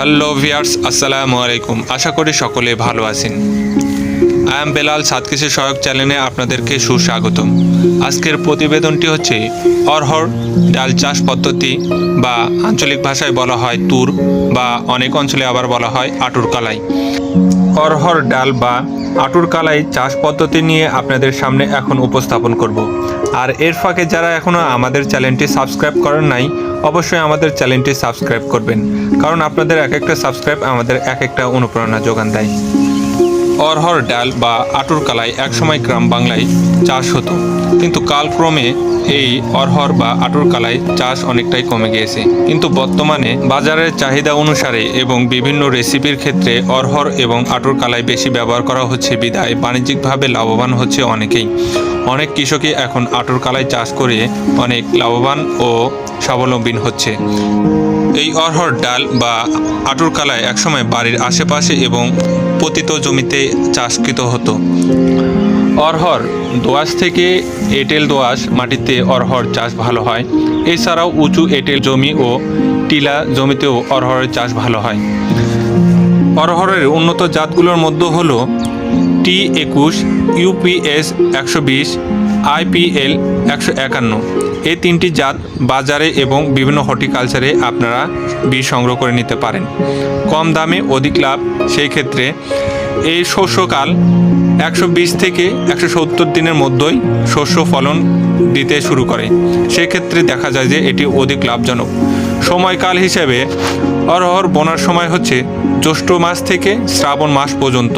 Hello viewers আসসালামু আলাইকুম আশা করি সকলে ভালো আছেন। আই এম বেলাল সাতকিসের সহায়ক চ্যানেলে আপনাদেরকে সুস্বাগতম। আজকের প্রতিবেদনটি হচ্ছে অরহর ডাল চাষ পদ্ধতি বা আঞ্চলিক ভাষায় বলা হয় তুর বা অনেক অঞ্চলে আবার বলা হয় আটুর কালাই। অরহর ডাল বা আটুর কালাই চাষ পদ্ধতি নিয়ে আপনাদের সামনে এখন উপস্থাপন করব। আর এর ফাঁকে যারা এখনও আমাদের চ্যানেলটি সাবস্ক্রাইব করেন নাই, অবশ্যই আমাদের চ্যানেলটি সাবস্ক্রাইব করবেন। কারণ আপনাদের এক একটা সাবস্ক্রাইব আমাদের এক একটা অনুপ্রেরণা যোগান দেয়। অরহর ডাল বা আটুর কালাই একসময় গ্রাম বাংলায় চাষ হতো। কিন্তু কালক্রমে এই অরহর বা আটুর কালাই চাষ অনেকটাই কমে গিয়েছে। কিন্তু বর্তমানে বাজারের চাহিদা অনুসারে এবং বিভিন্ন রেসিপির ক্ষেত্রে অরহর এবং আটুর কালাই বেশি ব্যবহার করা হচ্ছে বিদায়। বাণিজ্যিকভাবে লাভবান হচ্ছে অনেকেই। অনেক কৃষকই এখন আটুর কালাই চাষ করে অনেক লাভবান ও স্বাবলম্বী হচ্ছে। এই অরহর ডাল বা আটুর কালাই একসময় বাড়ির আশেপাশে এবং পতিত জমিতে চাষকৃত হতো। অরহর দোআঁশ থেকে এঁটেল দোআঁশ মাটিতে অরহর চাষ ভালো হয়। এছাড়াও উঁচু এঁটেল জমি ও টিলা জমিতেও অরহরের চাষ ভালো হয়। অরহরের উন্নত জাতগুলোর মধ্যে হলো টি একুশ ইউপিএস একশো বিশ আইপিএল একশো একান্ন। এই তিনটি জাত বাজারে এবং বিভিন্ন হর্টিকালচারে আপনারা বীজ সংগ্রহ করে নিতে পারেন। কম দামে অধিক লাভ, সেই ক্ষেত্রে এই শস্যকাল একশো বিশ থেকে একশো সত্তর দিনের মধ্যেই শস্য ফলন দিতে শুরু করে। সেক্ষেত্রে দেখা যায় যে এটি অধিক লাভজনক। সময়কাল হিসেবে অরহর বোনার সময় হচ্ছে জ্যৈষ্ঠ মাস থেকে শ্রাবণ মাস পর্যন্ত।